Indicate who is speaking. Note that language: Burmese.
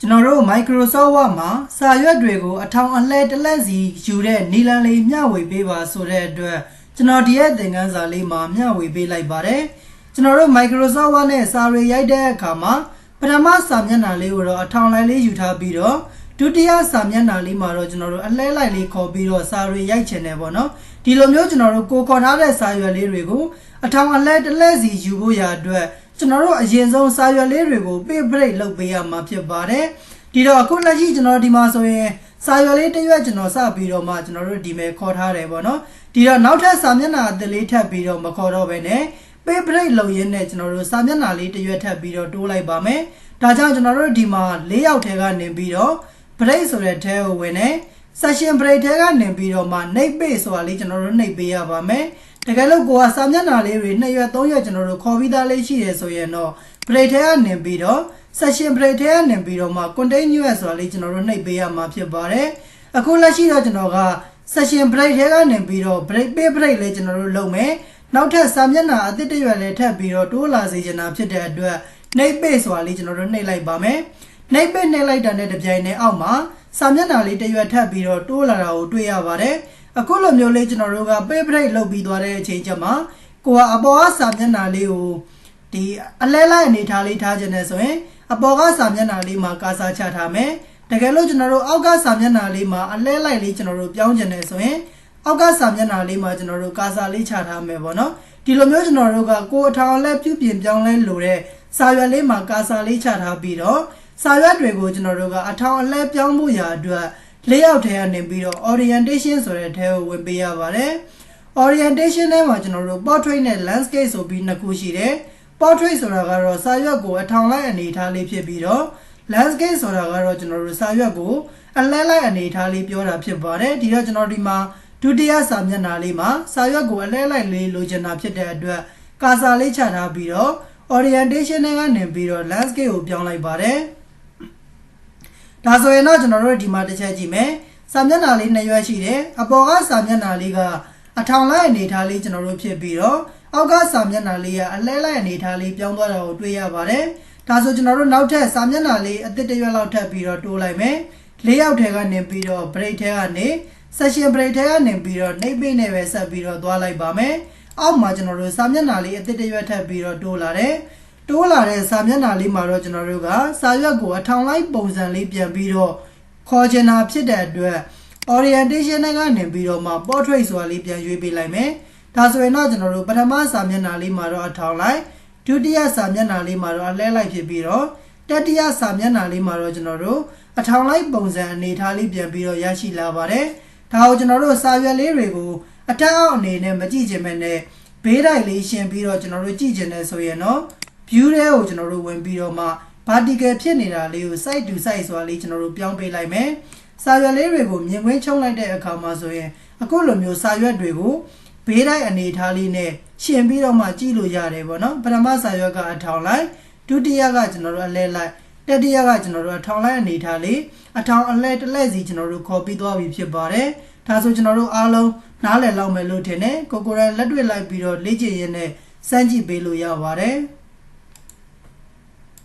Speaker 1: ကျွန်တော်တို့ Microsoft Word မှာစာရွက်တွေကို အထောင်အလှဲတစ်လက်စီယူတဲ့နီလန်လေးမျှဝေပေးပါဆိုတဲ့အတွက်ကျွန်တော်ဒီရဲ့သင်ခန်းစာလေးမှာမျှဝေပေးလိုက်ပါတယ်ကျွန်တော်တို့ Microsoft Word နဲ့စာတွေရိုက်တဲ့အခါမှာပထမစာမျက်နှာလေးကိုတော့အထောင်လိုက်လေးယူထားပြီးတော့ဒုတိယစာမျက်နှာလေးမှာတော့ကျွန်တော်တို့အလဲလိုက်လေးခေါ်ပြီးတော့စာတွေရိုက်ချင်တယ်ပေါ့နော်ဒီလိုမျိုးကျွန်တော်တို့ကိုခေါ်ထားတဲ့စာရွက်လေးတွေကိုအထောင်အလဲတစ်လက်စီယူဖို့ရာအတွက် ကျွန်တော်တို့အရင်ဆုံးစာရွက်လေးတွေကို page break လုပ်ပေးရမှာဖြစ်ပါတယ်ဒီတော့အခုလက်ရှိကျွန်တော်ဒီမှာဆိုရင်စာရွက်လေးတစ်ရွက်ကျွန်တော်စပြီးတော့မှကျွန်တော်တို့ဒီမဲ့ခေါ်ထားတယ်ပေါ့နော်ဒီတော့နောက်ထပ်စာမျက်နှာအသစ်လေးထပ်ပြီးတော့မခေါ်တော့ဘဲနဲ့ page break လုပ်ရင်းနဲ့ကျွန်တော်တို့စာမျက်နှာလေးတစ်ရွက်ထပ်ပြီးတော့တိုးလိုက်ပါမယ်ဒါကြောင့်ကျွန်တော်တို့ဒီမှာ၄ယောက်ထဲကနေပြီးတော့ break ဆိုတဲ့ထဲကိုဝင်နေ session break ထဲကနေပြီးတော့မှ night page ဆိုတာလေးကျွန်တော်တို့နှိပ်ပေးရပါမယ် တကယ်လို့ကိုကစာမျက်နှာလေးတွေနှစ်ရွက်သုံးရွက်ကျွန်တော်တို့ခေါ်ပြီးသားလေးရှိတယ်ဆိုရင်တော့ break ထဲကနေပြီးတော့ session break ထဲကနေပြီးတော့မှ continuous ဆိုတာလေးကျွန်တော်တို့နှိပ်ပေးရမှာဖြစ်ပါတယ်အခုလက်ရှိတော့ကျွန်တော်က session break ထဲကနေပြီးတော့ break page break လေးကျွန်တော်တို့လုပ်မယ်နောက်ထပ်စာမျက်နှာအသစ်တစ်ရွက်လေးထပ်ပြီးတော့တိုးလာစေချင်တာဖြစ်တဲ့အတွက် night page ဆိုတာလေးကျွန်တော်တို့နှိပ်လိုက်ပါမယ်နှိပ်ပစ်နှိပ်လိုက်တာနဲ့တပြိုင်နက်အောက်မှာစာမျက်နှာလေးတစ်ရွက်ထပ်ပြီးတော့တိုးလာတာကိုတွေ့ရပါတယ် အခုလိုမျိုးလေးကျွန်တော်တို့က page break လုပ်ပြီးသွားတဲ့အချိန်ကျမှကိုကအပေါ်ကစာမျက်နှာလေးကိုဒီအလဲလိုက်အနေထားလေးထားခြင်းနဲ့ဆိုရင်အပေါ်ကစာမျက်နှာလေးမှာကာစာချထားမယ်တကယ်လို့ကျွန်တော်တို့အောက်ကစာမျက်နှာလေးမှာအလဲလိုက်လေးကျွန်တော်တို့ပြောင်းခြင်းနဲ့ဆိုရင်အောက်ကစာမျက်နှာလေးမှာကျွန်တော်တို့ကာစာလေးချထားမယ်ပေါ့နော်ဒီလိုမျိုးကျွန်တော်တို့ကကိုအထောင်လက်ပြုပြင်ပြောင်းလဲလိုတဲ့စာရွက်လေးမှာကာစာလေးချထားပြီးတော့စာရွက်တွေကိုကျွန်တော်တို့ကအထောင်အလဲပြောင်းမှုရာအတွက် လေးယောက်ထဲကနေပြီးတော့ orientation ဆိုတဲ့ထဲကိုဝင်ပေးရပါတယ် orientation ထဲမှာကျွန်တော်တို့ portrait နဲ့ landscape ဆိုပြီးနှစ်ခုရှိတယ် portrait ဆိုတာကတော့စာရွက်ကိုအထောင်လိုက်အနေထားလေးဖြစ်ပြီးတော့ landscape ဆိုတာကတော့ကျွန်တော်တို့စာရွက်ကိုအလဲလိုက်အနေထားလေးပြောတာဖြစ်ပါတယ်ဒီတော့ကျွန်တော်ဒီမှာဒုတိယစာမျက်နှာလေးမှာစာရွက်ကိုအလဲလိုက်လေးလိုချင်တာဖြစ်တဲ့အတွက်ကာစာလေးချထားပြီးတော့ orientation နဲ့ကနေပြီးတော့ landscape ကိုပြောင်းလိုက်ပါတယ် ဒါဆိုရင်တော့ကျွန်တော်တို့ဒီမှာတစ်ချက်ကြည့်မယ်စာမျက်နှာလေးနှစ်ရွက်ရှိတယ်အပေါ်ကစာမျက်နှာလေးကအထောင်လိုက်အနေထားလေးကျွန်တော်တို့ဖြစ်ပြီးတော့အောက်ကစာမျက်နှာလေးကအလဲလိုက်အနေထားလေးပြောင်းသွားတာကိုတွေ့ရပါတယ်ဒါဆိုကျွန်တော်တို့နောက်ထပ်စာမျက်နှာလေးအသစ်တစ်ရွက်လောက်ထပ်ပြီးတော့တိုးလိုက်မယ်လေးယောက်ထဲကနေပြီးတော့ break ထဲကနေ session break ထဲကနေပြီးတော့နှိပ်ပိနဲ့ပဲဆက်ပြီးတော့သွားလိုက်ပါမယ်အောက်မှာကျွန်တော်တို့စာမျက်နှာလေးအသစ်တစ်ရွက်ထပ်ပြီးတော့တိုးလာတယ် တိုးလာတဲ့စာမျက်နှာလေးမှာတော့ကျွန်တော်တို့ကစာရွက်ကိုအထောင်လိုက်ပုံစံလေးပြန်ပြီးတော့ခေါ်ချင်တာဖြစ်တဲ့အတွက် orientation နဲ့ကနေပြီးတော့မှ portrait ဆိုတာလေးပြန်ရွေးပေးလိုက်မယ်ဒါဆိုရင်တော့ကျွန်တော်တို့ပထမစာမျက်နှာလေးမှာတော့အထောင်လိုက်ဒုတိယစာမျက်နှာလေးမှာတော့အလဲလိုက်ဖြစ်ပြီးတော့တတိယစာမျက်နှာလေးမှာတော့ကျွန်တော်တို့အထောင်လိုက်ပုံစံအနေထားလေးပြန်ပြီးတော့ရရှိလာပါတယ်ဒါကိုကျွန်တော်တို့စာရွက်လေးတွေကိုအတက်အောက်အနေနဲ့မကြည့်ချင်မဲ့နဲ့ဘေးတိုင်းလေးရှင်းပြီးတော့ကျွန်တော်တို့ကြည့်ချင်တယ်ဆိုရင်တော့ view ထဲကိုကျွန်တော်တို့ဝင်ပြီးတော့မှ vertical ဖြစ်နေတာလေးကို side to side ဆိုတာလေးကျွန်တော်တို့ပြောင်းပေးလိုက်မယ်စာရွက်လေးတွေကိုမြင်ကွင်းချုံလိုက်တဲ့အခါမှာဆိုရင်အခုလိုမျိုးစာရွက်တွေကိုဘေးတိုင်းအနေထားလေးနဲ့ရှင်ပြီးတော့မှကြည့်လို့ရတယ်ပေါ့နော်ပထမစာရွက်ကအထောင်လိုက်ဒုတိယကကျွန်တော်တို့အလဲလိုက်တတိယကကျွန်တော်တို့အထောင်လိုက်အနေထားလေးအထောင်အလဲတစ်လဲစီကျွန်တော်တို့ခေါ်ပြီးသွားပြီဖြစ်ပါတယ်ဒါဆိုကျွန်တော်တို့အားလုံးနားလည်လောက်မယ်လို့ထင်တယ်ကိုကိုရလက်တွေ့လိုက်ပြီးတော့လေ့ကျင့်ရင်းနဲ့စမ်းကြည့်ပေးလို့ရပါတယ်